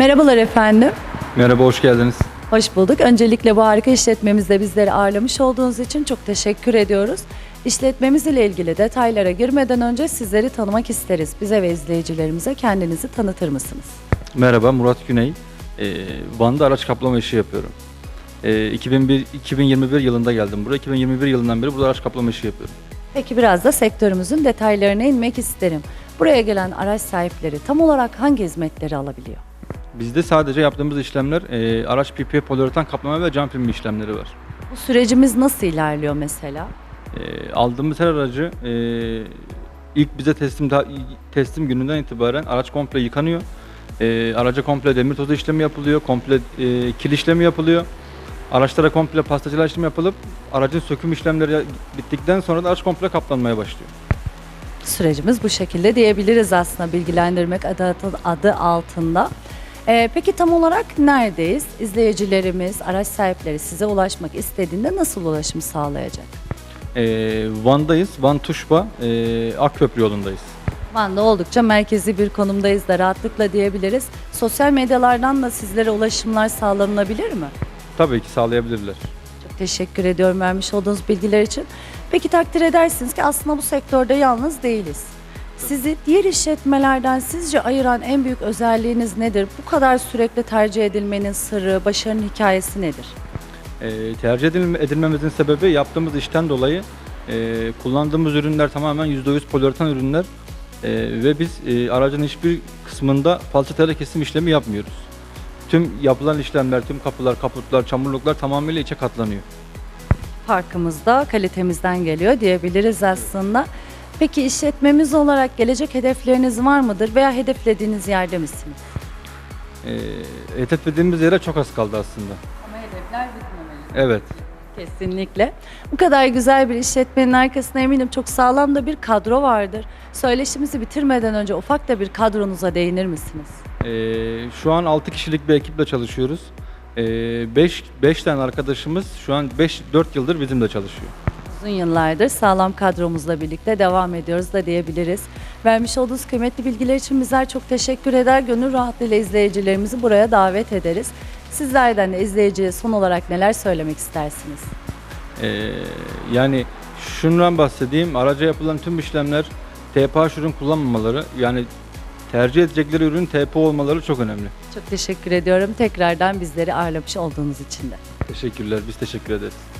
Merhabalar efendim. Merhaba, hoş geldiniz. Hoş bulduk. Öncelikle bu harika işletmemizde bizleri ağırlamış olduğunuz için çok teşekkür ediyoruz. İşletmemiz ile ilgili detaylara girmeden önce sizleri tanımak isteriz. Bize ve izleyicilerimize kendinizi tanıtır mısınız? Merhaba, Murat Güney. Ee, Van'da araç kaplama işi yapıyorum. Ee, 2001, 2021 yılında geldim buraya. 2021 yılından beri burada araç kaplama işi yapıyorum. Peki biraz da sektörümüzün detaylarına inmek isterim. Buraya gelen araç sahipleri tam olarak hangi hizmetleri alabiliyor? Bizde sadece yaptığımız işlemler e, araç PPF poliüretan kaplama ve cam filmi işlemleri var. Bu sürecimiz nasıl ilerliyor mesela? E, aldığımız her aracı e, ilk bize teslim teslim gününden itibaren araç komple yıkanıyor. E, araca komple demir tozu işlemi yapılıyor, komple e, kil işlemi yapılıyor. Araçlara komple pastacılar işlemi yapılıp aracın söküm işlemleri bittikten sonra da araç komple kaplanmaya başlıyor. Sürecimiz bu şekilde diyebiliriz aslında bilgilendirmek adı, adı altında. Ee, peki tam olarak neredeyiz? İzleyicilerimiz, araç sahipleri size ulaşmak istediğinde nasıl ulaşım sağlayacak? E, Van'dayız, Van Tuşba, e, Akköprü yolundayız. Van'da oldukça merkezi bir konumdayız da rahatlıkla diyebiliriz. Sosyal medyalardan da sizlere ulaşımlar sağlanabilir mi? Tabii ki sağlayabilirler. Çok teşekkür ediyorum vermiş olduğunuz bilgiler için. Peki takdir edersiniz ki aslında bu sektörde yalnız değiliz. Sizi diğer işletmelerden sizce ayıran en büyük özelliğiniz nedir? Bu kadar sürekli tercih edilmenin sırrı, başarının hikayesi nedir? E, tercih edilme- edilmemizin sebebi yaptığımız işten dolayı e, kullandığımız ürünler tamamen %100 poliüretan ürünler E, ve biz e, aracın hiçbir kısmında falçatayla kesim işlemi yapmıyoruz. Tüm yapılan işlemler, tüm kapılar, kaputlar, çamurluklar tamamıyla içe katlanıyor. Farkımız da kalitemizden geliyor diyebiliriz aslında. Peki işletmemiz olarak gelecek hedefleriniz var mıdır veya hedeflediğiniz yerde misiniz? E, hedeflediğimiz yere çok az kaldı aslında. Ama hedefler bitmemeli. Evet. Kesinlikle. Bu kadar güzel bir işletmenin arkasında eminim çok sağlam da bir kadro vardır. Söyleşimizi bitirmeden önce ufak da bir kadronuza değinir misiniz? E, şu an 6 kişilik bir ekiple çalışıyoruz. 5 5 tane arkadaşımız şu an 5 4 yıldır bizimle çalışıyor. Uzun yıllardır sağlam kadromuzla birlikte devam ediyoruz da diyebiliriz. Vermiş olduğunuz kıymetli bilgiler için bizler çok teşekkür eder. Gönül rahatlığıyla izleyicilerimizi buraya davet ederiz. Sizlerden de izleyiciye son olarak neler söylemek istersiniz? Ee, yani şundan bahsedeyim. Araca yapılan tüm işlemler TPH ürün kullanmamaları yani tercih edecekleri ürün TP olmaları çok önemli. Çok teşekkür ediyorum tekrardan bizleri ağırlamış olduğunuz için de. Teşekkürler. Biz teşekkür ederiz.